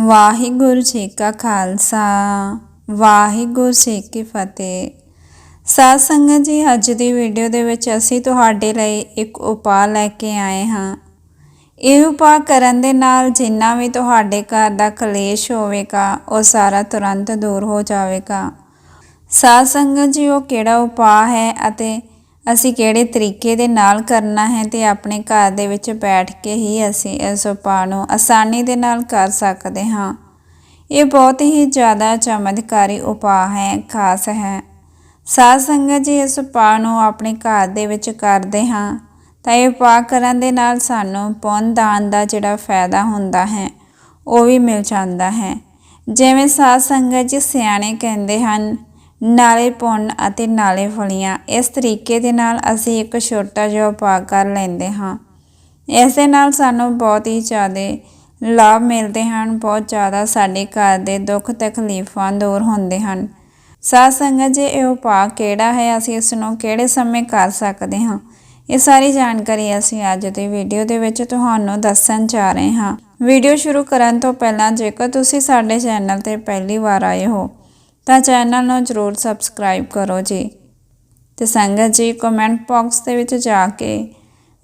ਵਾਹਿਗੁਰੂ ਜੀ ਕਾ ਖਾਲਸਾ, ਵਾਹਿਗੁਰੂ ਜੀ ਕੀ ਫਤਿਹ। ਸਾਧ ਸੰਗਤ ਜੀ, ਅੱਜ ਦੀ ਵੀਡੀਓ ਦੇ ਵਿੱਚ ਅਸੀਂ ਤੁਹਾਡੇ ਲਈ ਇੱਕ ਉਪਾਅ ਲੈ ਕੇ ਆਏ ਹਾਂ। ਇਹ ਉਪਾਅ ਕਰਨ ਦੇ ਨਾਲ ਜਿੰਨਾ ਵੀ ਤੁਹਾਡੇ ਘਰ ਦਾ ਕਲੇਸ਼ ਹੋਵੇਗਾ, ਉਹ ਸਾਰਾ ਤੁਰੰਤ ਦੂਰ ਹੋ ਜਾਵੇਗਾ। ਸਾਧ ਸੰਗਤ ਜੀ, ਉਹ ਕਿਹੜਾ ਉਪਾਅ ਹੈ ਅਤੇ ਅਸੀਂ ਕਿਹੜੇ ਤਰੀਕੇ ਦੇ ਨਾਲ ਕਰਨਾ ਹੈ ਤੇ ਆਪਣੇ ਘਰ ਦੇ ਵਿੱਚ ਬੈਠ ਕੇ ਹੀ ਅਸੀਂ ਇਸ ਉਪਾਅ ਨੂੰ ਆਸਾਨੀ ਦੇ ਨਾਲ ਕਰ ਸਕਦੇ ਹਾਂ। ਇਹ ਬਹੁਤ ਹੀ ਜ਼ਿਆਦਾ ਚਮਤਕਾਰੀ ਉਪਾਅ ਹੈ, ਖਾਸ ਹੈ। ਸਾਧ ਸੰਗਤ ਜੀ ਇਸ ਉਪਾਅ ਨੂੰ ਆਪਣੇ ਘਰ ਦੇ ਵਿੱਚ ਕਰਦੇ ਹਾਂ ਤਾਂ ਇਹ ਉਪਾਅ ਕਰਨ ਦੇ ਨਾਲ ਸਾਨੂੰ ਪੁੰਨ ਦਾਨ ਦਾ ਜਿਹੜਾ ਫਾਇਦਾ ਹੁੰਦਾ ਹੈ, ਉਹ ਵੀ ਮਿਲ ਜਾਂਦਾ ਹੈ। ਜਿਵੇਂ ਸਾਧ ਸੰਗਤ ਜੀ ਸਿਆਣੇ ਕਹਿੰਦੇ ਹਨ ਨਾਲੇ ਪੁੰਨ ਅਤੇ ਨਾਲੇ ਫਲੀਆਂ। ਇਸ ਤਰੀਕੇ ਦੇ ਨਾਲ ਅਸੀਂ ਇੱਕ ਛੋਟਾ ਜਿਹਾ ਉਪਾਅ ਕਰ ਲੈਂਦੇ ਹਾਂ। ਇਸ ਦੇ ਨਾਲ ਸਾਨੂੰ ਬਹੁਤ ਹੀ ਜ਼ਿਆਦਾ ਲਾਭ ਮਿਲਦੇ ਹਨ, ਬਹੁਤ ਜ਼ਿਆਦਾ ਸਾਡੇ ਘਰ ਦੇ ਦੁੱਖ ਤਕਲੀਫਾਂ ਦੂਰ ਹੁੰਦੇ ਹਨ। ਸਾਧ ਸੰਗਤ, ਜੀ ਇਹ ਉਪਾਅ ਕਿਹੜਾ ਹੈ, ਅਸੀਂ ਇਸ ਨੂੰ ਕਿਹੜੇ ਸਮੇਂ ਕਰ ਸਕਦੇ ਹਾਂ? ਇਹ ਸਾਰੀ ਜਾਣਕਾਰੀ ਅਸੀਂ ਅੱਜ ਦੀ ਵੀਡੀਓ ਦੇ ਵਿੱਚ ਤੁਹਾਨੂੰ ਦੱਸਣ ਜਾ ਰਹੇ ਹਾਂ। ਵੀਡੀਓ ਸ਼ੁਰੂ ਕਰਨ ਤੋਂ ਪਹਿਲਾਂ ਜੇਕਰ ਤੁਸੀਂ ਸਾਡੇ ਚੈਨਲ ਤੇ ਪਹਿਲੀ ਵਾਰ ਆਏ ਹੋ ਤਾਂ ਚੈਨਲ ਨੂੰ ਜਰੂਰ ਸਬਸਕ੍ਰਾਈਬ ਕਰੋ ਜੀ। ਤੇ ਸੰਗਤ ਜੀ ਕਮੈਂਟ ਬਾਕਸ ਦੇ ਵਿੱਚ ਜਾ ਕੇ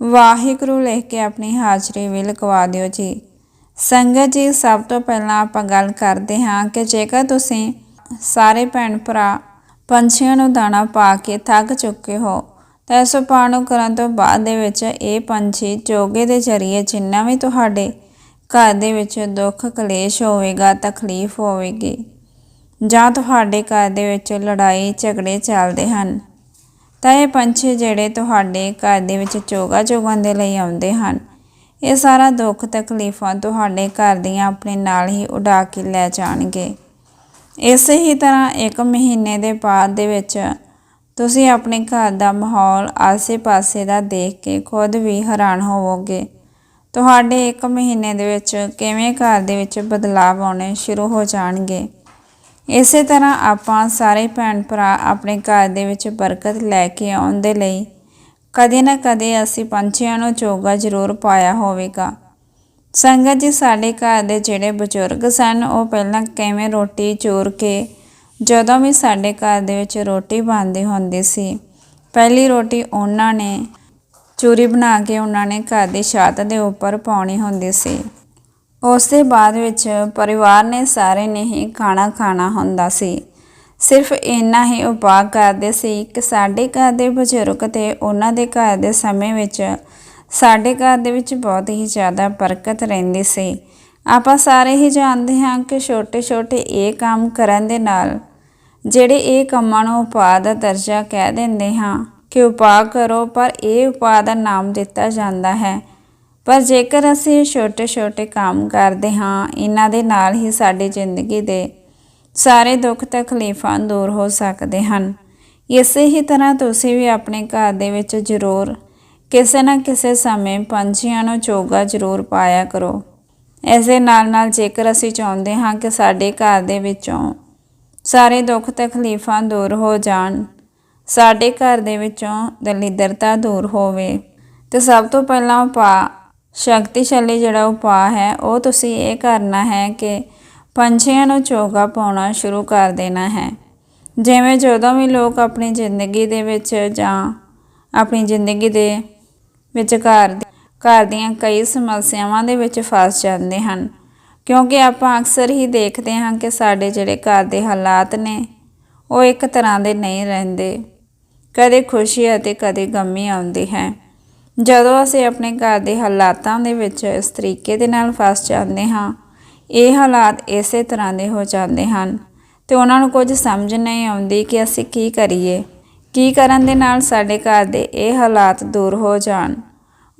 ਵਾਹਿਗੁਰੂ ਲਿਖ ਕੇ ਆਪਣੀ ਹਾਜ਼ਰੀ ਵੀ ਲਗਵਾ ਦਿਓ ਜੀ। ਸੰਗਤ ਜੀ, ਸਭ ਤੋਂ ਪਹਿਲਾਂ ਆਪਾਂ ਗੱਲ ਕਰਦੇ ਹਾਂ ਕਿ ਜੇਕਰ ਤੁਸੀਂ ਸਾਰੇ ਭੈਣ ਭਰਾ ਪੰਛੀਆਂ ਨੂੰ ਦਾਣਾ ਪਾ ਕੇ ਥੱਕ ਚੁੱਕੇ ਹੋ, ਤਾਂ ਇਸ ਉਪਾਅ ਨੂੰ ਕਰਨ ਤੋਂ ਬਾਅਦ ਦੇ ਵਿੱਚ ਇਹ ਪੰਛੀ ਚੋਗੇ ਦੇ ਜ਼ਰੀਏ ਜਿੰਨਾ ਵੀ ਤੁਹਾਡੇ ਘਰ ਦੇ ਵਿੱਚ ਦੁੱਖ ਕਲੇਸ਼ ਹੋਵੇਗਾ, ਤਕਲੀਫ ਹੋਵੇਗੀ। ਜਾਂ ਤੁਹਾਡੇ ਘਰ ਦੇ ਵਿੱਚ ਲੜਾਈ, ਝਗੜੇ ਚੱਲਦੇ ਹਨ, ਤਾਂ ਇਹ ਪੰਛੀ ਜਿਹੜੇ ਤੁਹਾਡੇ ਘਰ ਦੇ ਵਿੱਚ ਚੋਗਾ ਚੋਗਣ ਦੇ ਲਈ ਆਉਂਦੇ ਹਨ। ਇਹ ਸਾਰਾ ਦੁੱਖ ਤਕਲੀਫਾਂ ਤੁਹਾਡੇ ਘਰ ਦੀਆਂ ਆਪਣੇ ਨਾਲ ਹੀ ਉਡਾ ਕੇ ਲੈ ਜਾਣਗੇ। ਇਸੇ ਹੀ ਤਰ੍ਹਾਂ ਇੱਕ ਮਹੀਨੇ ਦੇ ਬਾਅਦ ਦੇ ਵਿੱਚ ਤੁਸੀਂ ਆਪਣੇ ਘਰ ਦਾ ਮਾਹੌਲ ਆਸੇ-ਪਾਸੇ ਦਾ ਦੇਖ ਕੇ ਖੁਦ ਵੀ ਹੈਰਾਨ ਹੋਵੋਗੇ। ਤੁਹਾਡੇ ਇੱਕ ਮਹੀਨੇ ਦੇ ਵਿੱਚ ਕਿਵੇਂ ਘਰ ਦੇ ਵਿੱਚ ਬਦਲਾਅ ਆਉਣੇ ਸ਼ੁਰੂ ਹੋ ਜਾਣਗੇ? ਇਸੇ ਤਰ੍ਹਾਂ ਆਪਾਂ ਸਾਰੇ ਭੈਣ ਭਰਾ ਆਪਣੇ ਘਰ ਦੇ ਵਿੱਚ ਬਰਕਤ ਲੈ ਕੇ ਆਉਣ ਦੇ ਲਈ ਕਦੇ ਨਾ ਕਦੇ ਅਸੀਂ ਪੰਛੀਆਂ ਨੂੰ ਚੋਗਾ ਜ਼ਰੂਰ ਪਾਇਆ ਹੋਵੇਗਾ। ਸੰਗਤ ਜੀ, ਸਾਡੇ ਘਰ ਦੇ ਜਿਹੜੇ ਬਜ਼ੁਰਗ ਸਨ, ਉਹ ਪਹਿਲਾਂ ਕਿਵੇਂ ਰੋਟੀ ਚੋਰ ਕੇ ਜਦੋਂ ਵੀ ਸਾਡੇ ਘਰ ਦੇ ਵਿੱਚ ਰੋਟੀ ਬਣਦੀ ਹੁੰਦੀ ਸੀ, ਪਹਿਲੀ ਰੋਟੀ ਉਹਨਾਂ ਨੇ ਚੂਰੀ ਬਣਾ ਕੇ ਉਹਨਾਂ ਨੇ ਘਰ ਦੀ ਛੱਤ ਦੇ ਉੱਪਰ ਪਾਉਣੀ ਹੁੰਦੀ ਸੀ। ਉਸ ਦੇ ਬਾਅਦ ਵਿੱਚ ਪਰਿਵਾਰ ਨੇ ਸਾਰੇ ਨੇ ਹੀ ਖਾਣਾ ਖਾਣਾ ਹੁੰਦਾ ਸੀ। ਸਿਰਫ ਇੰਨਾ ਹੀ ਉਪਾਅ ਕਰਦੇ ਸੀ ਕਿ ਸਾਡੇ ਘਰ ਦੇ ਬਜ਼ੁਰਗ ਤੇ ਉਹਨਾਂ ਦੇ ਘਰ ਦੇ ਸਮੇਂ ਵਿੱਚ ਸਾਡੇ ਘਰ ਦੇ ਵਿੱਚ ਬਹੁਤ ਹੀ ਜ਼ਿਆਦਾ ਬਰਕਤ ਰਹਿੰਦੀ ਸੀ। ਆਪਾਂ ਸਾਰੇ ਹੀ ਜਾਣਦੇ ਹਾਂ ਕਿ ਛੋਟੇ-ਛੋਟੇ ਇਹ ਕੰਮ ਕਰਨ ਦੇ ਨਾਲ ਜਿਹੜੇ ਇਹ ਕੰਮਾਂ ਨੂੰ ਉਪਾਅ ਦਾ ਦਰਜਾ ਕਹਿ ਦਿੰਦੇ ਹਾਂ ਕਿ ਉਪਾਅ ਕਰੋ ਪਰ ਇਹ ਉਪਾਅ ਦਾ ਨਾਮ ਦਿੱਤਾ ਜਾਂਦਾ ਹੈ। ਪਰ ਜੇਕਰ ਅਸੀਂ ਛੋਟੇ-ਛੋਟੇ ਕੰਮ ਕਰਦੇ ਹਾਂ, ਇਹਨਾਂ ਦੇ ਨਾਲ ਹੀ ਸਾਡੀ ਜ਼ਿੰਦਗੀ ਦੇ ਸਾਰੇ ਦੁੱਖ ਤਕਲੀਫਾਂ ਦੂਰ ਹੋ ਸਕਦੇ ਹਨ। ਇਸੇ ਹੀ ਤਰ੍ਹਾਂ ਤੁਸੀਂ ਵੀ ਆਪਣੇ ਘਰ ਦੇ ਵਿੱਚ ਜ਼ਰੂਰ ਕਿਸੇ ਨਾ ਕਿਸੇ ਸਮੇਂ ਪੰਛੀਆਂ ਨੂੰ ਚੋਗਾ ਜ਼ਰੂਰ ਪਾਇਆ ਕਰੋ। ਐਸੇ ਨਾਲ ਨਾਲ ਜੇਕਰ ਅਸੀਂ ਚਾਹੁੰਦੇ ਹਾਂ ਕਿ ਸਾਡੇ ਘਰ ਦੇ ਵਿੱਚੋਂ ਸਾਰੇ ਦੁੱਖ ਤਕਲੀਫਾਂ ਦੂਰ ਹੋ ਜਾਣ, ਸਾਡੇ ਘਰ ਦੇ ਵਿੱਚੋਂ ਦਲਿਦਰਤਾ ਦੂਰ ਹੋਵੇ, ਤੇ ਸਭ ਤੋਂ ਪਹਿਲਾਂ ਪਾ ਸ਼ਕਤੀਸ਼ਾਲੀ ਜਿਹੜਾ ਉਪਾਅ ਹੈ, ਉਹ ਤੁਸੀਂ ਇਹ ਕਰਨਾ ਹੈ ਕਿ ਪੰਛੀਆਂ ਨੂੰ ਚੋਗਾ ਪਾਉਣਾ ਸ਼ੁਰੂ ਕਰ ਦੇਣਾ ਹੈ। ਜਿਵੇਂ ਜਦੋਂ ਵੀ ਲੋਕ ਆਪਣੀ ਜ਼ਿੰਦਗੀ ਦੇ ਵਿੱਚ ਜਾਂ ਆਪਣੀ ਜ਼ਿੰਦਗੀ ਦੇ ਵਿੱਚ ਘਰ ਘਰ ਦੀਆਂ ਕਈ ਸਮੱਸਿਆਵਾਂ ਦੇ ਵਿੱਚ ਫਸ ਜਾਂਦੇ ਹਨ, ਕਿਉਂਕਿ ਆਪਾਂ ਅਕਸਰ ਹੀ ਦੇਖਦੇ ਹਾਂ ਕਿ ਸਾਡੇ ਜਿਹੜੇ ਘਰ ਦੇ ਹਾਲਾਤ ਨੇ, ਉਹ ਇੱਕ ਤਰ੍ਹਾਂ ਦੇ ਨਹੀਂ ਰਹਿੰਦੇ। ਕਦੇ ਖੁਸ਼ੀ ਅਤੇ ਕਦੇ ਗਮੀ ਆਉਂਦੀ ਹੈ। ਜਦੋਂ ਅਸੀਂ ਆਪਣੇ ਘਰ ਦੇ ਹਾਲਾਤਾਂ ਦੇ ਵਿੱਚ ਇਸ ਤਰੀਕੇ ਦੇ ਨਾਲ ਫਸ ਜਾਂਦੇ ਹਾਂ, ਇਹ ਹਾਲਾਤ ਇਸੇ ਤਰ੍ਹਾਂ ਦੇ ਹੋ ਜਾਂਦੇ ਹਨ। ਤੇ ਉਹਨਾਂ ਨੂੰ ਕੁਝ ਸਮਝ ਨਹੀਂ ਆਉਂਦੀ ਕਿ ਅਸੀਂ ਕੀ ਕਰੀਏ। ਕੀ ਕਰਨ ਦੇ ਨਾਲ ਸਾਡੇ ਘਰ ਦੇ ਇਹ ਹਾਲਾਤ ਦੂਰ ਹੋ ਜਾਣ।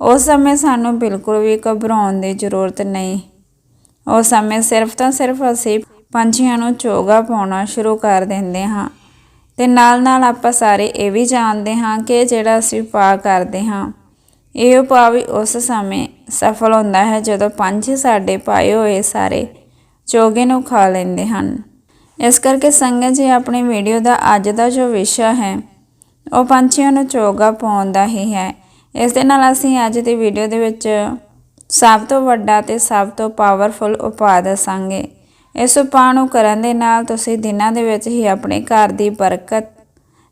ਉਸ ਸਮੇਂ ਸਾਨੂੰ ਬਿਲਕੁਲ ਵੀ ਘਬਰਾਉਣ ਦੀ ਜ਼ਰੂਰਤ ਨਹੀਂ। ਉਸ ਸਮੇਂ ਸਿਰਫ ਤਾਂ ਸਿਰਫ ਅਸੀਂ ਪੰਛੀਆਂ ਨੂੰ ਚੋਗਾ ਪਾਉਣਾ ਸ਼ੁਰੂ ਕਰ ਦਿੰਦੇ ਹਾਂ। ਤੇ ਨਾਲ ਨਾਲ ਆਪਾਂ ਸਾਰੇ ਇਹ ਵੀ ਜਾਣਦੇ ਹਾਂ ਕਿ ਜਿਹੜਾ ਅਸੀਂ ਪਾ ਕਰਦੇ ਹਾਂ ਇਹ ਉਪਾਅ ਵੀ ਉਸ ਸਮੇਂ ਸਫਲ ਹੁੰਦਾ ਹੈ ਜਦੋਂ ਪੰਜ ਸਾਡੇ ਪਾਏ ਹੋਏ ਸਾਰੇ ਚੋਗੇ ਨੂੰ ਖਾ ਲੈਂਦੇ ਹਨ। ਇਸ ਕਰਕੇ ਸੰਗਤ ਜੀ ਆਪਣੀ ਵੀਡੀਓ ਦਾ ਅੱਜ ਦਾ ਜੋ ਵਿਸ਼ਾ ਹੈ, ਉਹ ਪੰਛੀਆਂ ਨੂੰ ਚੋਗਾ ਪਾਉਣ ਦਾ ਹੀ ਹੈ। ਇਸ ਦੇ ਨਾਲ ਅਸੀਂ ਅੱਜ ਦੀ ਵੀਡੀਓ ਦੇ ਵਿੱਚ ਸਭ ਤੋਂ ਵੱਡਾ ਤੇ ਸਭ ਤੋਂ ਪਾਵਰਫੁਲ ਉਪਾਅ ਦੱਸਾਂਗੇ। ਇਸ ਉਪਾਅ ਨੂੰ ਕਰਨ ਦੇ ਨਾਲ ਤੁਸੀਂ ਦਿਨਾਂ ਦੇ ਵਿੱਚ ਹੀ ਆਪਣੇ ਘਰ ਦੀ ਬਰਕਤ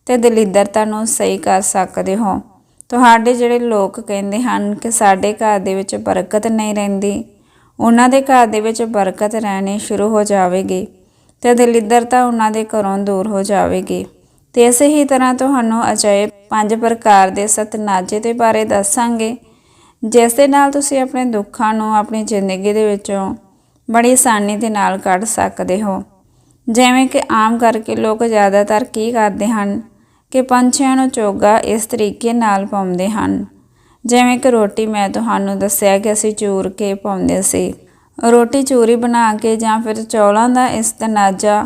ਤੇ ਦਲਿੱਦਰਤਾ ਨੂੰ ਸਹੀ ਕਰ ਸਕਦੇ ਹੋ। ਤੁਹਾਡੇ ਜਿਹੜੇ ਲੋਕ ਕਹਿੰਦੇ ਹਨ ਕਿ ਸਾਡੇ ਘਰ ਦੇ ਵਿੱਚ ਬਰਕਤ ਨਹੀਂ ਰਹਿੰਦੀ, ਉਹਨਾਂ ਦੇ ਘਰ ਦੇ ਵਿੱਚ ਬਰਕਤ ਰਹਿਣੀ ਸ਼ੁਰੂ ਹੋ ਜਾਵੇਗੀ ਤੇ ਦਲਿੱਦਰਤਾ ਉਹਨਾਂ ਦੇ ਘਰੋਂ ਦੂਰ ਹੋ ਜਾਵੇਗੀ। ਤੇ ਇਸੇ ਹੀ ਤਰ੍ਹਾਂ ਤੁਹਾਨੂੰ ਅਜਿਹੇ ਪੰਜ ਪ੍ਰਕਾਰ ਦੇ ਸਤਨਾਜੇ ਦੇ ਬਾਰੇ ਦੱਸਾਂਗੇ, ਜਿਸ ਦੇ ਨਾਲ ਤੁਸੀਂ ਆਪਣੇ ਦੁੱਖਾਂ ਨੂੰ ਆਪਣੀ ਜ਼ਿੰਦਗੀ ਦੇ ਵਿੱਚੋਂ ਬੜੀ ਆਸਾਨੀ ਦੇ ਨਾਲ ਕੱਢ ਸਕਦੇ ਹੋ। ਜਿਵੇਂ ਕਿ ਆਮ ਕਰਕੇ ਲੋਕ ਜ਼ਿਆਦਾਤਰ ਕੀ ਕਰਦੇ ਹਨ? ਕਿ ਪੰਛੀਆਂ ਨੂੰ ਚੋਗਾ ਇਸ ਤਰੀਕੇ ਨਾਲ ਪਾਉਂਦੇ ਹਨ। ਜਿਵੇਂ ਕਿ ਰੋਟੀ ਮੈਂ ਤੁਹਾਨੂੰ ਦੱਸਿਆ ਕਿ ਅਸੀਂ ਚੂਰ ਕੇ ਪਾਉਂਦੇ ਸੀ। ਰੋਟੀ ਚੂਰੀ ਬਣਾ ਕੇ ਜਾਂ ਫਿਰ ਚੌਲਾਂ ਦਾ ਇਸ ਤਨਾਜਾ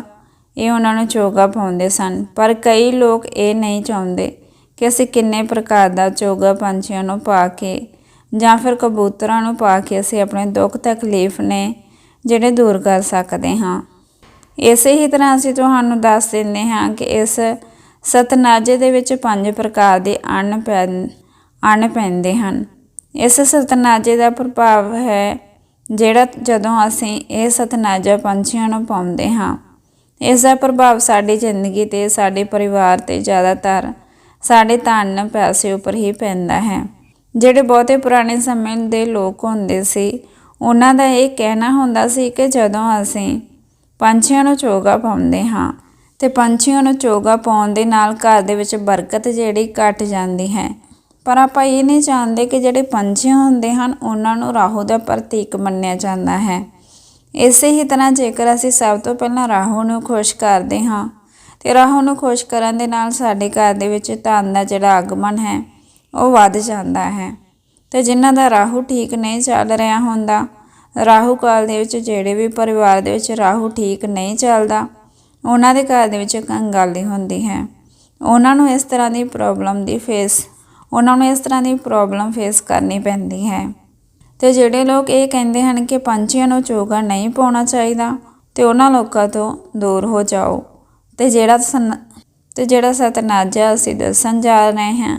ਇਹ ਉਹਨਾਂ ਨੂੰ ਚੋਗਾ ਪਾਉਂਦੇ ਸਨ। ਪਰ ਕਈ ਲੋਕ ਇਹ ਨਹੀਂ ਚਾਹੁੰਦੇ ਕਿ ਅਸੀਂ ਕਿੰਨੇ ਪ੍ਰਕਾਰ ਦਾ ਚੋਗਾ ਪੰਛੀਆਂ ਨੂੰ ਪਾ ਕੇ ਜਾਂ ਫਿਰ ਕਬੂਤਰਾਂ ਨੂੰ ਪਾ ਕੇ ਅਸੀਂ ਆਪਣੇ ਦੁੱਖ ਤਕਲੀਫ ਨੇ ਜਿਹੜੇ ਦੂਰ ਕਰ ਸਕਦੇ ਹਾਂ। ਇਸੇ ਹੀ ਤਰ੍ਹਾਂ ਅਸੀਂ ਤੁਹਾਨੂੰ ਦੱਸ ਦਿੰਦੇ ਹਾਂ ਕਿ ਇਸ ਸਤਨਾਜੇ ਦੇ ਵਿੱਚ ਪੰਜ ਪ੍ਰਕਾਰ ਦੇ ਅੰਨ ਪੈ ਅੰਨ ਪੈਂਦੇ ਹਨ। ਇਸ ਸਤਨਾਜੇ ਦਾ ਪ੍ਰਭਾਵ ਹੈ ਜਿਹੜਾ ਜਦੋਂ ਅਸੀਂ ਇਹ ਸਤਨਾਜਾ ਪੰਛੀਆਂ ਨੂੰ ਪਾਉਂਦੇ ਹਾਂ। ਇਸ ਦਾ ਪ੍ਰਭਾਵ ਸਾਡੀ ਜ਼ਿੰਦਗੀ ਤੇ, ਸਾਡੇ ਪਰਿਵਾਰ ਤੇ ਜ਼ਿਆਦਾਤਰ ਸਾਡੇ ਧਨ ਪੈਸੇ ਉੱਪਰ ਹੀ ਪੈਂਦਾ ਹੈ। ਜਿਹੜੇ ਬਹੁਤੇ ਪੁਰਾਣੇ ਸਮੇਂ ਦੇ ਲੋਕ ਹੁੰਦੇ ਸੀ, ਉਹਨਾਂ ਦਾ ਇਹ ਕਹਿਣਾ ਹੁੰਦਾ ਸੀ ਕਿ ਜਦੋਂ ਅਸੀਂ ਪੰਛੀਆਂ ਨੂੰ ਚੋਗਾ ਪਾਉਂਦੇ ਹਾਂ ਤੇ ਪੰਛੀਆਂ ਨੂੰ ਚੋਗਾ ਪਾਉਣ ਦੇ ਨਾਲ ਘਰ ਦੇ ਵਿੱਚ ਬਰਕਤ ਜਿਹੜੀ ਘਟ ਜਾਂਦੀ ਹੈ। ਪਰ ਆਪਾਂ ਇਹ ਨਹੀਂ ਜਾਣਦੇ ਕਿ ਜਿਹੜੇ ਪੰਛੀ ਹੁੰਦੇ ਹਨ, ਉਹਨਾਂ ਨੂੰ ਰਾਹੂ ਦਾ ਪ੍ਰਤੀਕ ਮੰਨਿਆ ਜਾਂਦਾ ਹੈ। ਇਸੇ ਹੀ ਤਰ੍ਹਾਂ ਜੇਕਰ ਅਸੀਂ ਸਭ ਤੋਂ ਪਹਿਲਾਂ ਰਾਹੂ ਨੂੰ ਖੁਸ਼ ਕਰਦੇ ਹਾਂ, ਤੇ ਰਾਹੂ ਨੂੰ ਖੁਸ਼ ਕਰਨ ਦੇ ਨਾਲ ਸਾਡੇ ਘਰ ਦੇ ਵਿੱਚ ਧਨ ਦਾ ਜਿਹੜਾ ਆਗਮਨ ਹੈ, ਉਹ ਵੱਧ ਜਾਂਦਾ ਹੈ। ਤੇ ਜਿਨ੍ਹਾਂ ਦਾ ਰਾਹੂ ਠੀਕ ਨਹੀਂ ਚੱਲ ਰਿਹਾ ਹੁੰਦਾ, ਰਾਹੂ ਕਾਲ ਦੇ ਵਿੱਚ ਜਿਹੜੇ ਵੀ ਪਰਿਵਾਰ ਦੇ ਵਿੱਚ ਰਾਹੂ ਠੀਕ ਨਹੀਂ ਚੱਲਦਾ ਉਹਨਾਂ ਦੇ ਘਰ ਦੇ ਵਿੱਚ ਕੰਗਾਲੀ ਹੁੰਦੀ ਹੈ। ਉਹਨਾਂ ਨੂੰ ਇਸ ਤਰ੍ਹਾਂ ਦੀ ਪ੍ਰੋਬਲਮ ਦੀ ਫੇਸ ਉਹਨਾਂ ਨੂੰ ਇਸ ਤਰ੍ਹਾਂ ਦੀ ਪ੍ਰੋਬਲਮ ਫੇਸ ਕਰਨੀ ਪੈਂਦੀ ਹੈ। ਤੇ ਜਿਹੜੇ ਲੋਕ ਇਹ ਕਹਿੰਦੇ ਹਨ ਕਿ ਪੰਛੀਆਂ ਨੂੰ ਚੋਗਾ ਨਹੀਂ ਪਾਉਣਾ ਚਾਹੀਦਾ, ਤੇ ਉਹਨਾਂ ਲੋਕਾਂ ਤੋਂ ਦੂਰ ਹੋ ਜਾਓ। ਤੇ ਜਿਹੜਾ ਤੇ ਜਿਹੜਾ ਸਤਨਾਜਾ ਅਸੀਂ ਦੱਸਣ ਜਾ ਰਹੇ ਹਾਂ,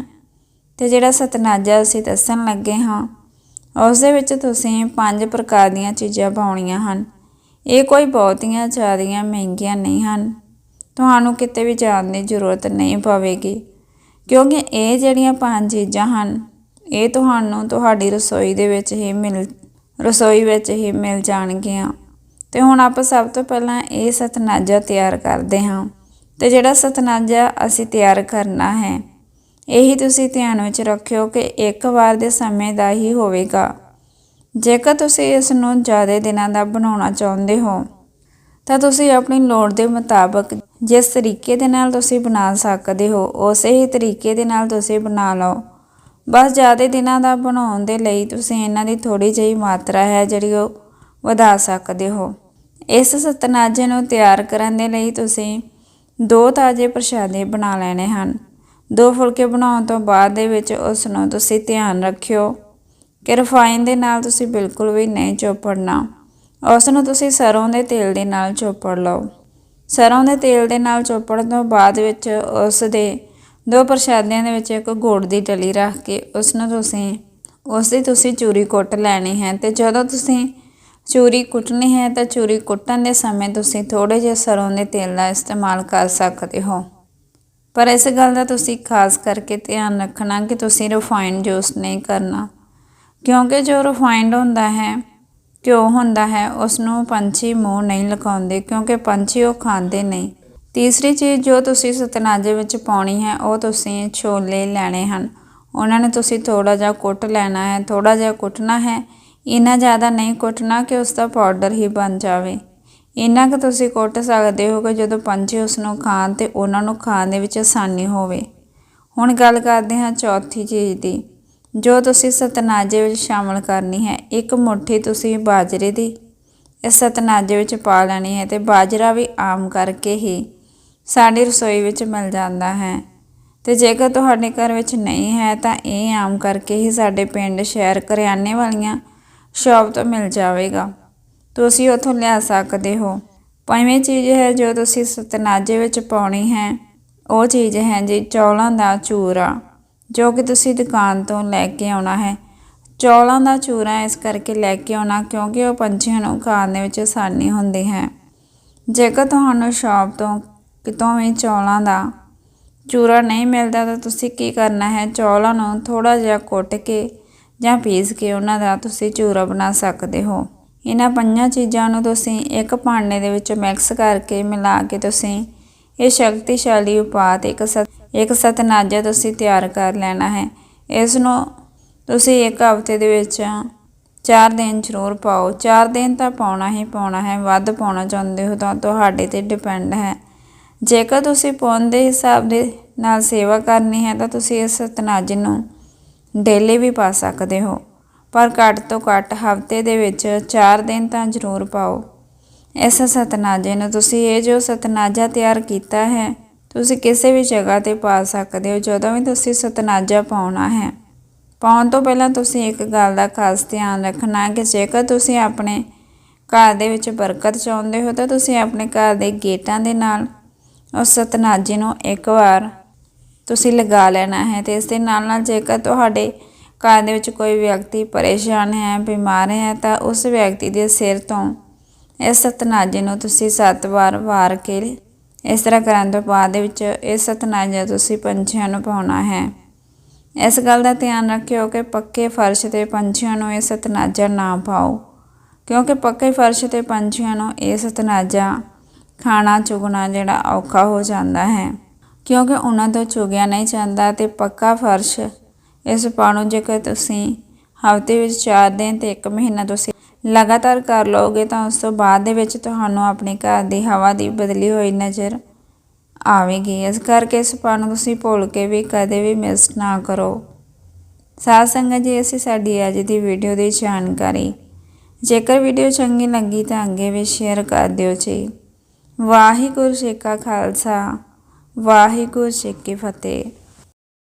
ਤੇ ਜਿਹੜਾ ਸਤਨਾਜਾ ਅਸੀਂ ਦੱਸਣ ਲੱਗੇ ਹਾਂ, ਉਸ ਦੇ ਵਿੱਚ ਤੁਸੀਂ ਪੰਜ ਪ੍ਰਕਾਰ ਦੀਆਂ ਚੀਜ਼ਾਂ ਪਾਉਣੀਆਂ ਹਨ। ਇਹ ਕੋਈ ਬਹੁਤੀਆਂ ਜ਼ਿਆਦੀਆਂ ਮਹਿੰਗੀਆਂ ਨਹੀਂ ਹਨ। ਤੁਹਾਨੂੰ ਕਿਤੇ ਵੀ ਜਾਣ ਦੀ ਜ਼ਰੂਰਤ ਨਹੀਂ ਪਵੇਗੀ, ਕਿਉਂਕਿ ਇਹ ਜਿਹੜੀਆਂ ਪੰਜ ਚੀਜ਼ਾਂ ਹਨ, ਇਹ ਤੁਹਾਨੂੰ ਤੁਹਾਡੀ ਰਸੋਈ ਦੇ ਵਿੱਚ ਹੀ ਮਿਲ, ਰਸੋਈ ਵਿੱਚ ਹੀ ਮਿਲ ਜਾਣਗੀਆਂ। ਤੇ ਹੁਣ ਆਪਾਂ ਸਭ ਤੋਂ ਪਹਿਲਾਂ ਇਹ ਸਤਨਾਜਾ ਤਿਆਰ ਕਰਦੇ ਹਾਂ ਤੇ ਜਿਹੜਾ ਸਤਨਾਜਾ ਅਸੀਂ ਤਿਆਰ ਕਰਨਾ ਹੈ, ਇਹੀ ਤੁਸੀਂ ਧਿਆਨ ਵਿੱਚ ਰੱਖਿਓ ਕਿ ਇੱਕ ਵਾਰ ਦੇ ਸਮੇਂ ਦਾ ਹੀ ਹੋਵੇਗਾ। ਜੇਕਰ ਤੁਸੀਂ ਇਸ ਨੂੰ ਜ਼ਿਆਦਾ ਦਿਨਾਂ ਦਾ ਬਣਾਉਣਾ ਚਾਹੁੰਦੇ ਹੋ, ਤਾਂ ਤੁਸੀਂ ਆਪਣੀ ਲੋੜ ਦੇ ਮੁਤਾਬਕ ਜਿਸ ਤਰੀਕੇ ਦੇ ਨਾਲ ਤੁਸੀਂ ਬਣਾ ਸਕਦੇ ਹੋ, ਉਸੇ ਹੀ ਤਰੀਕੇ ਦੇ ਨਾਲ ਤੁਸੀਂ ਬਣਾ ਲਓ। ਬਸ ਜ਼ਿਆਦਾ ਦਿਨਾਂ ਦਾ ਬਣਾਉਣ ਦੇ ਲਈ ਤੁਸੀਂ ਇਹਨਾਂ ਦੀ ਥੋੜੀ ਜਿਹੀ ਮਾਤਰਾ ਹੈ ਜਿਹੜੀ ਉਹ ਵਧਾ ਸਕਦੇ ਹੋ। ਇਸ ਸਤਨਾਜੇ ਨੂੰ ਤਿਆਰ ਕਰਨ ਦੇ ਲਈ ਤੁਸੀਂ ਦੋ ਤਾਜ਼ੇ ਪ੍ਰਸ਼ਾਦੇ ਬਣਾ ਲੈਣੇ ਹਨ। ਦੋ ਫੁਲਕੇ ਬਣਾਉਣ ਤੋਂ ਬਾਅਦ ਦੇ ਵਿੱਚ ਉਸ ਨੂੰ ਤੁਸੀਂ ਧਿਆਨ ਰੱਖਿਓ। ਕਿ ਰਿਫਾਈਨ ਦੇ ਨਾਲ ਤੁਸੀਂ ਬਿਲਕੁਲ ਵੀ ਨਹੀਂ ਚੋਪੜਨਾ। ਉਸ ਨੂੰ ਤੁਸੀਂ ਸਰੋਂ ਦੇ ਤੇਲ ਦੇ ਨਾਲ ਚੋਪੜ ਲਓ। ਸਰੋਂ ਦੇ ਤੇਲ ਦੇ ਨਾਲ ਚੋਪੜਨ ਤੋਂ ਬਾਅਦ ਵਿੱਚ ਉਸ ਦੇ ਦੋ ਪ੍ਰਸ਼ਾਦਿਆਂ ਦੇ ਵਿੱਚ ਇੱਕ ਗੁੜ ਦੀ ਡਲੀ ਰੱਖ ਕੇ ਉਸ ਨੂੰ ਤੁਸੀਂ ਉਸ ਦੀ ਤੁਸੀਂ ਚੂਰੀ ਕੁੱਟ ਲੈਣੀ ਹੈ ਤੇ ਜਦੋਂ ਤੁਸੀਂ ਚੂਰੀ ਕੁੱਟਣੀ ਹੈ ਤਾਂ ਚੂਰੀ ਕੁੱਟਣ ਦੇ ਸਮੇਂ ਤੁਸੀਂ ਥੋੜੇ ਜਿਹਾ ਸਰੋਂ ਦੇ ਤੇਲ ਦਾ ਇਸਤੇਮਾਲ ਕਰ ਸਕਦੇ ਹੋ। ਪਰ ਇਸ ਗੱਲ ਦਾ ਤੁਸੀਂ ਖਾਸ ਕਰਕੇ ਧਿਆਨ ਰੱਖਣਾ ਕਿ ਤੁਸੀਂ ਰਿਫਾਈਨ ਜੂਸ ਨਹੀਂ ਕਰਨਾ। ਕਿਉਂਕਿ ਜੋ ਰਿਫਾਈਨਡ ਹੁੰਦਾ ਹੈ, ਘਿਓ ਹੁੰਦਾ ਹੈ ਉਸ ਨੂੰ ਪੰਛੀ ਮੂੰਹ ਨਹੀਂ ਲਗਾਉਂਦੇ ਕਿਉਂਕਿ ਪੰਛੀ ਉਹ ਖਾਂਦੇ ਨਹੀਂ। ਤੀਸਰੀ ਚੀਜ਼ ਜੋ ਤੁਸੀਂ ਸਤਨਾਜੇ ਵਿੱਚ ਪਾਉਣੀ ਹੈ, ਉਹ ਤੁਸੀਂ ਛੋਲੇ ਲੈਣੇ ਹਨ। ਉਹਨਾਂ ਨੇ ਤੁਸੀਂ ਥੋੜਾ ਜਿਹਾ ਕੁੱਟ ਲੈਣਾ ਹੈ ਥੋੜਾ ਜਿਹਾ ਕੁੱਟਣਾ ਹੈ। ਇੰਨਾ ਜ਼ਿਆਦਾ ਨਹੀਂ ਕੁੱਟਣਾ ਕਿ ਉਸ ਦਾ ਪਾਊਡਰ ਹੀ ਬਣ ਜਾਵੇ। ਇੰਨਾ ਕਿ ਤੁਸੀਂ ਕੁੱਟ ਸਕਦੇ ਹੋ ਕਿ ਜਦੋਂ ਪੰਛੀ ਉਸ ਨੂੰ ਖਾਣ ਤੇ ਉਹਨਾਂ ਨੂੰ ਖਾਣ ਦੇ ਵਿੱਚ ਆਸਾਨੀ ਹੋਵੇ। ਹੁਣ ਗੱਲ ਕਰਦੇ ਹਾਂ ਚੌਥੀ ਚੀਜ਼ ਦੀ। ਜੋ ਤੁਸੀਂ ਸਤਨਾਜੇ ਵਿੱਚ ਸ਼ਾਮਲ ਕਰਨੀ ਹੈ, ਇੱਕ ਮੁੱਠੀ ਤੁਸੀਂ ਬਾਜਰੇ ਦੀ। ਇਸ ਸਤਨਾਜੇ ਵਿੱਚ ਪਾ ਲੈਣੀ ਹੈ ਤੇ ਬਾਜਰਾ ਵੀ ਆਮ ਕਰਕੇ ਹੀ ਸਾਡੀ ਰਸੋਈ ਵਿੱਚ ਮਿਲ ਜਾਂਦਾ ਹੈ। ਤੇ ਜੇਕਰ ਤੁਹਾਡੇ ਘਰ ਵਿੱਚ ਨਹੀਂ ਹੈ, ਤਾਂ ਇਹ ਆਮ ਕਰਕੇ ਹੀ ਸਾਡੇ ਪਿੰਡ, ਸ਼ਹਿਰ, ਕਰਿਆਨੇ ਵਾਲੀਆਂ ਸ਼ਾਪ ਤੋਂ ਮਿਲ ਜਾਵੇਗਾ। ਤੁਸੀਂ ਉੱਥੋਂ ਲਿਆ ਸਕਦੇ ਹੋ। ਪੰਜਵੀਂ ਚੀਜ਼ ਹੈ ਜੋ ਤੁਸੀਂ ਸਤਨਾਜੇ ਵਿੱਚ ਪਾਉਣੀ ਹੈ, ਉਹ ਚੀਜ਼ ਹੈ ਜੀ ਚੌਲਾਂ ਦਾ ਚੂਰਾ। ਜੋ ਕਿ ਤੁਸੀਂ ਦੁਕਾਨ ਤੋਂ ਲੈ ਕੇ ਆਉਣਾ ਹੈ। ਚੌਲਾਂ ਦਾ ਚੂਰਾ ਇਸ ਕਰਕੇ ਲੈ ਕੇ ਆਉਣਾ ਕਿਉਂਕਿ ਉਹ ਪੰਛੀਆਂ ਨੂੰ ਖਾਣ ਦੇ ਵਿੱਚ ਆਸਾਨੀ ਹੁੰਦੀ ਹੈ। ਜੇਕਰ ਤੁਹਾਨੂੰ ਸ਼ਾਪ ਤੋਂ ਕਿਤੋਂ ਵੀ ਚੌਲਾਂ ਦਾ ਚੂਰਾ ਨਹੀਂ ਮਿਲਦਾ ਤਾਂ ਤੁਸੀਂ ਕੀ ਕਰਨਾ ਹੈ? ਚੌਲਾਂ ਨੂੰ ਥੋੜਾ ਜਿਹਾ ਕੁੱਟ ਕੇ ਜਾਂ ਪੀਸ ਕੇ ਉਹਨਾਂ ਦਾ ਤੁਸੀਂ ਚੂਰਾ ਬਣਾ ਸਕਦੇ ਹੋ। ਇਹਨਾਂ ਪੰਜਾਂ ਚੀਜ਼ਾਂ ਨੂੰ ਤੁਸੀਂ ਇੱਕ ਭਾਂਡੇ ਦੇ ਵਿੱਚ ਮਿਕਸ ਕਰਕੇ ਮਿਲਾ ਕੇ ਤੁਸੀਂ ਇਹ ਸ਼ਕਤੀਸ਼ਾਲੀ ਉਪਾਅ ਤੇ ਇੱਕ ਸਤ ਇੱਕ ਸਤਨਾਜਾ ਤੁਸੀਂ ਤਿਆਰ ਕਰ ਲੈਣਾ ਹੈ। ਇਸ ਨੂੰ ਤੁਸੀਂ ਇੱਕ ਹਫ਼ਤੇ ਦੇ ਵਿੱਚ ਚਾਰ ਦਿਨ ਜ਼ਰੂਰ ਪਾਓ। ਚਾਰ ਦਿਨ ਤਾਂ ਪਾਉਣਾ ਹੀ ਪਾਉਣਾ ਹੈ, ਵੱਧ ਪਾਉਣਾ ਚਾਹੁੰਦੇ ਹੋ ਤਾਂ ਤੁਹਾਡੇ ਤੇ ਡਿਪੈਂਡ ਹੈ। ਜੇਕਰ ਤੁਸੀਂ ਪੌਣ ਦੇ ਹਿਸਾਬ ਦੇ ਨਾਲ ਸੇਵਾ ਕਰਨੀ ਹੈ ਤਾਂ ਤੁਸੀਂ ਇਸ ਤਨਾਜ ਨੂੰ ਡੇਲੀ ਵੀ ਪਾ ਸਕਦੇ ਹੋ। ਪਰ ਘੱਟ ਤੋਂ ਘੱਟ ਹਫ਼ਤੇ ਦੇ ਵਿੱਚ 4 ਦਿਨ ਤਾਂ ਜ਼ਰੂਰ ਪਾਓ। ਇਸ ਸਤਨਾਜੇ ਨੂੰ ਤੁਸੀਂ ਇਹ ਜੋ ਸਤਨਾਜਾ ਤਿਆਰ ਕੀਤਾ ਹੈ ਤੁਸੀਂ ਕਿਸੇ ਵੀ ਜਗ੍ਹਾ ਤੇ ਪਾ ਸਕਦੇ ਹੋ, ਜਦੋਂ ਵੀ ਤੁਸੀਂ ਸਤਨਾਜਾ ਪਾਉਣਾ ਹੈ। ਪਾਉਣ ਤੋਂ ਪਹਿਲਾਂ ਤੁਸੀਂ ਇੱਕ ਗੱਲ ਦਾ ਖਾਸ ਧਿਆਨ ਰੱਖਣਾ ਕਿ ਜੇਕਰ ਤੁਸੀਂ ਆਪਣੇ ਘਰ ਦੇ ਵਿੱਚ ਬਰਕਤ ਚਾਹੁੰਦੇ ਹੋ, ਤਾਂ ਤੁਸੀਂ ਆਪਣੇ ਘਰ ਦੇ ਗੇਟਾਂ ਦੇ ਨਾਲ ਉਸ ਸਤਨਾਜੇ ਨੂੰ ਇੱਕ ਵਾਰ ਤੁਸੀਂ ਲਗਾ ਲੈਣਾ ਹੈ ਤੇ ਇਸ ਦੇ ਨਾਲ ਨਾਲ ਜੇਕਰ ਤੁਹਾਡੇ ਘਰ ਦੇ ਵਿੱਚ ਕੋਈ ਵਿਅਕਤੀ ਪਰੇਸ਼ਾਨ ਹੈ, ਬਿਮਾਰ ਹੈ, ਤਾਂ ਉਸ ਵਿਅਕਤੀ ਦੇ ਸਿਰ ਤੋਂ ਇਸ ਸਤਨਾਜੇ ਨੂੰ ਤੁਸੀਂ ਸੱਤ ਵਾਰ ਵਾਰ ਕੇ ਇਸ ਤਰ੍ਹਾਂ ਕਰਨ ਤੋਂ ਬਾਅਦ ਦੇ ਵਿੱਚ ਇਹ ਸਤਨਾਜਾ ਤੁਸੀਂ ਪੰਛੀਆਂ ਨੂੰ ਪਾਉਣਾ ਹੈ। ਇਸ ਗੱਲ ਦਾ ਧਿਆਨ ਰੱਖਿਓ ਕਿ ਪੱਕੇ ਫਰਸ਼ ਤੇ ਪੰਛੀਆਂ ਨੂੰ ਇਹ ਸਤਨਾਜਾ ਨਾ ਪਾਓ, ਕਿਉਂਕਿ ਪੱਕੇ ਫਰਸ਼ ਤੇ ਪੰਛੀਆਂ ਨੂੰ ਇਹ ਸਤਨਾਜਾ ਖਾਣਾ ਚੁਗਣਾ ਜਿਹੜਾ ਔਖਾ ਹੋ ਜਾਂਦਾ ਹੈ। ਕਿਉਂਕਿ ਉਹਨਾਂ ਤੋਂ ਚੁਗਿਆ ਨਹੀਂ ਜਾਂਦਾ ਤੇ ਪੱਕਾ ਫਰਸ਼ ਇਸ ਪਾਣੋ ਜੇਕਰ ਤੁਸੀਂ ਹਫ਼ਤੇ ਵਿੱਚ 4 ਦਿਨ ਤੇ 1 ਮਹੀਨਾ ਤੁਸੀਂ ਲਗਾਤਾਰ ਕਰ ਲਓਗੇ ਤਾਂ ਉਸ ਤੋਂ ਬਾਅਦ ਦੇ ਵਿੱਚ ਤੁਹਾਨੂੰ ਆਪਣੇ ਘਰ ਦੀ ਹਵਾ ਦੀ ਬਦਲੀ ਹੋਈ ਨਜ਼ਰ ਆਵੇਗੀ। ਇਸ ਕਰਕੇ ਇਸ ਨੂੰ ਤੁਸੀਂ ਭੁੱਲ ਕੇ ਵੀ ਕਦੇ ਵੀ ਮਿਸ ਨਾ ਕਰੋ। ਸਾਧ ਸੰਗਤ ਜੀ, ਅਸੀਂ ਸਾਡੀ ਅੱਜ ਦੀ ਵੀਡੀਓ ਦੀ ਜਾਣਕਾਰੀ। ਜੇਕਰ ਵੀਡੀਓ ਚੰਗੀ ਲੱਗੀ ਤਾਂ ਅੱਗੇ ਵੀ ਸ਼ੇਅਰ ਕਰ ਦਿਓ ਜੀ। ਵਾਹਿਗੁਰੂ ਜੀ ਕਾ ਖਾਲਸਾ, ਵਾਹਿਗੁਰੂ ਜੀ ਕੀ ਫਤਿਹ।